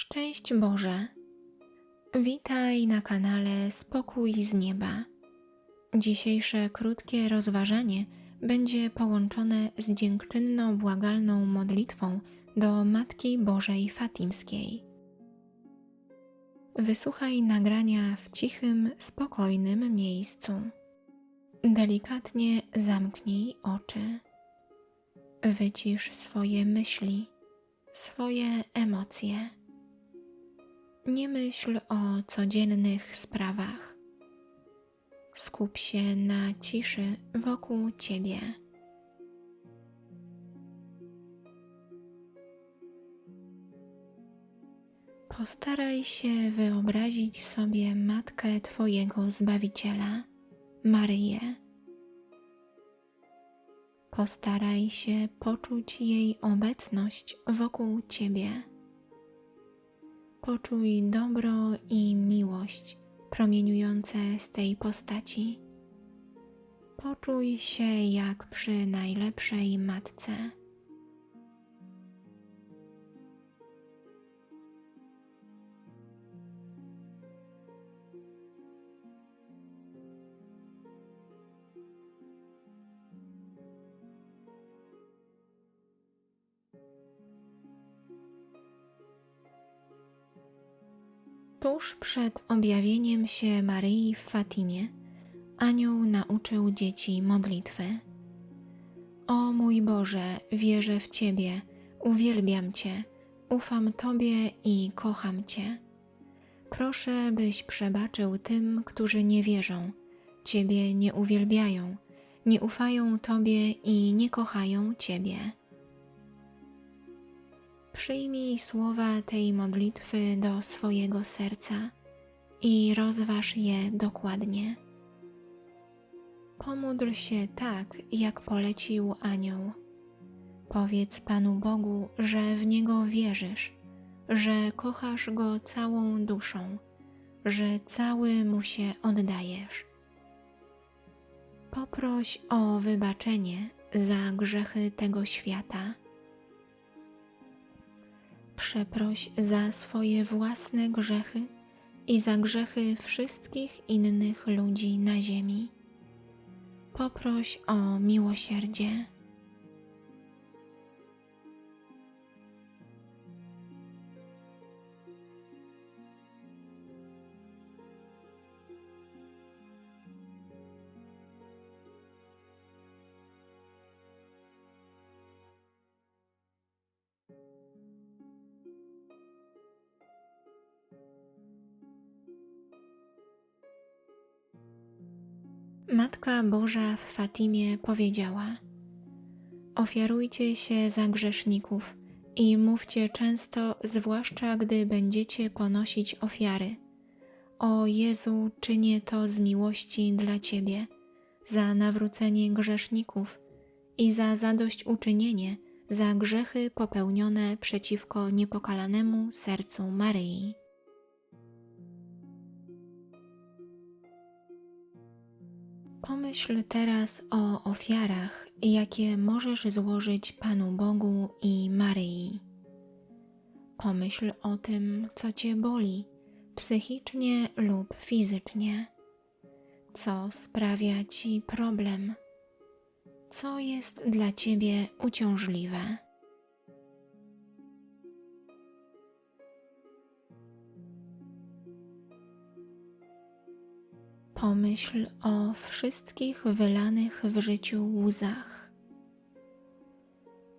Szczęść Boże! Witaj na kanale Spokój z Nieba. Dzisiejsze krótkie rozważanie będzie połączone z dziękczynną błagalną modlitwą do Matki Bożej Fatimskiej. Wysłuchaj nagrania w cichym, spokojnym miejscu. Delikatnie zamknij oczy. Wycisz swoje myśli, swoje emocje. Nie myśl o codziennych sprawach. Skup się na ciszy wokół Ciebie. Postaraj się wyobrazić sobie Matkę Twojego Zbawiciela, Maryję. Postaraj się poczuć jej obecność wokół Ciebie. Poczuj dobro i miłość promieniujące z tej postaci. Poczuj się jak przy najlepszej matce. Tuż przed objawieniem się Maryi w Fatimie, anioł nauczył dzieci modlitwy. O mój Boże, wierzę w Ciebie, uwielbiam Cię, ufam Tobie i kocham Cię. Proszę, byś przebaczył tym, którzy nie wierzą, Ciebie nie uwielbiają, nie ufają Tobie i nie kochają Ciebie. Przyjmij słowa tej modlitwy do swojego serca i rozważ je dokładnie. Pomódl się tak, jak polecił anioł. Powiedz Panu Bogu, że w Niego wierzysz, że kochasz Go całą duszą, że cały Mu się oddajesz. Poproś o wybaczenie za grzechy tego świata przeproś za swoje własne grzechy i za grzechy wszystkich innych ludzi na ziemi. Poproś o miłosierdzie. Matka Boża w Fatimie powiedziała: Ofiarujcie się za grzeszników i mówcie często, zwłaszcza gdy będziecie ponosić ofiary. O Jezu, czynię to z miłości dla Ciebie, za nawrócenie grzeszników i za zadośćuczynienie za grzechy popełnione przeciwko niepokalanemu sercu Maryi. Pomyśl teraz o ofiarach, jakie możesz złożyć Panu Bogu i Maryi. Pomyśl o tym, co Cię boli, psychicznie lub fizycznie. Co sprawia Ci problem? Co jest dla Ciebie uciążliwe? Pomyśl o wszystkich wylanych w życiu łzach.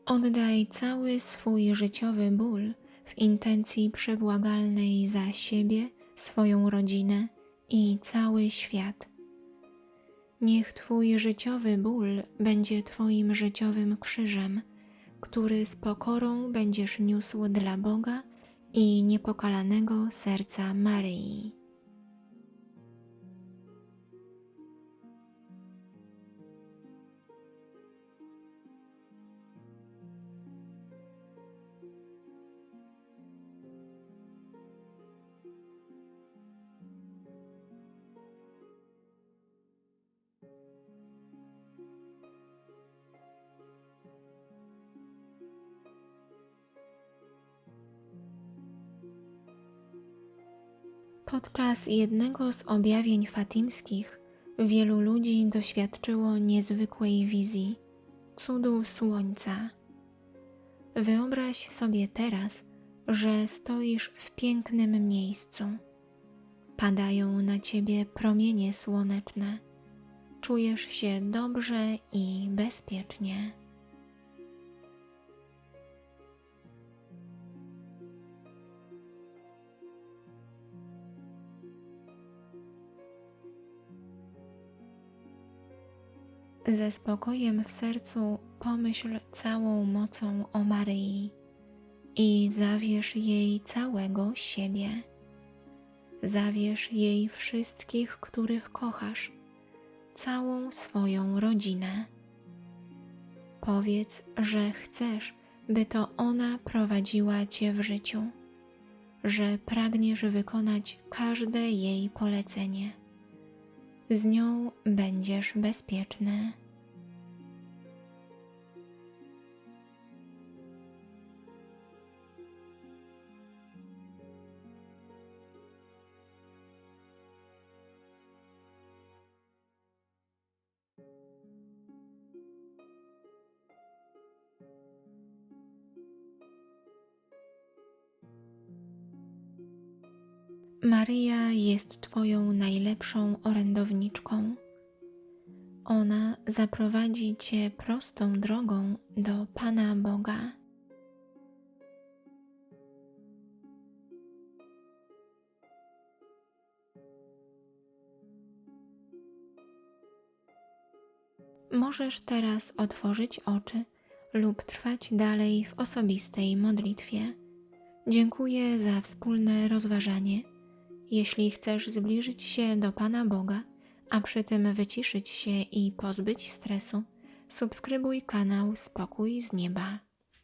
Oddaj cały swój życiowy ból w intencji przebłagalnej za siebie, swoją rodzinę i cały świat. Niech Twój życiowy ból będzie Twoim życiowym krzyżem, który z pokorą będziesz niósł dla Boga i niepokalanego serca Maryi. Podczas jednego z objawień fatimskich wielu ludzi doświadczyło niezwykłej wizji cudu słońca. Wyobraź sobie teraz, że stoisz w pięknym miejscu. Padają na ciebie promienie słoneczne. Czujesz się dobrze i bezpiecznie. Ze spokojem w sercu pomyśl całą mocą o Maryi i zawierz jej całego siebie. Zawierz jej wszystkich, których kochasz, całą swoją rodzinę. Powiedz, że chcesz, by to ona prowadziła cię w życiu, że pragniesz wykonać każde jej polecenie. Z nią będziesz bezpieczny. Maryja jest Twoją najlepszą orędowniczką. Ona zaprowadzi Cię prostą drogą do Pana Boga. Możesz teraz otworzyć oczy lub trwać dalej w osobistej modlitwie. Dziękuję za wspólne rozważanie. Jeśli chcesz zbliżyć się do Pana Boga, a przy tym wyciszyć się i pozbyć stresu, subskrybuj kanał Spokój z Nieba.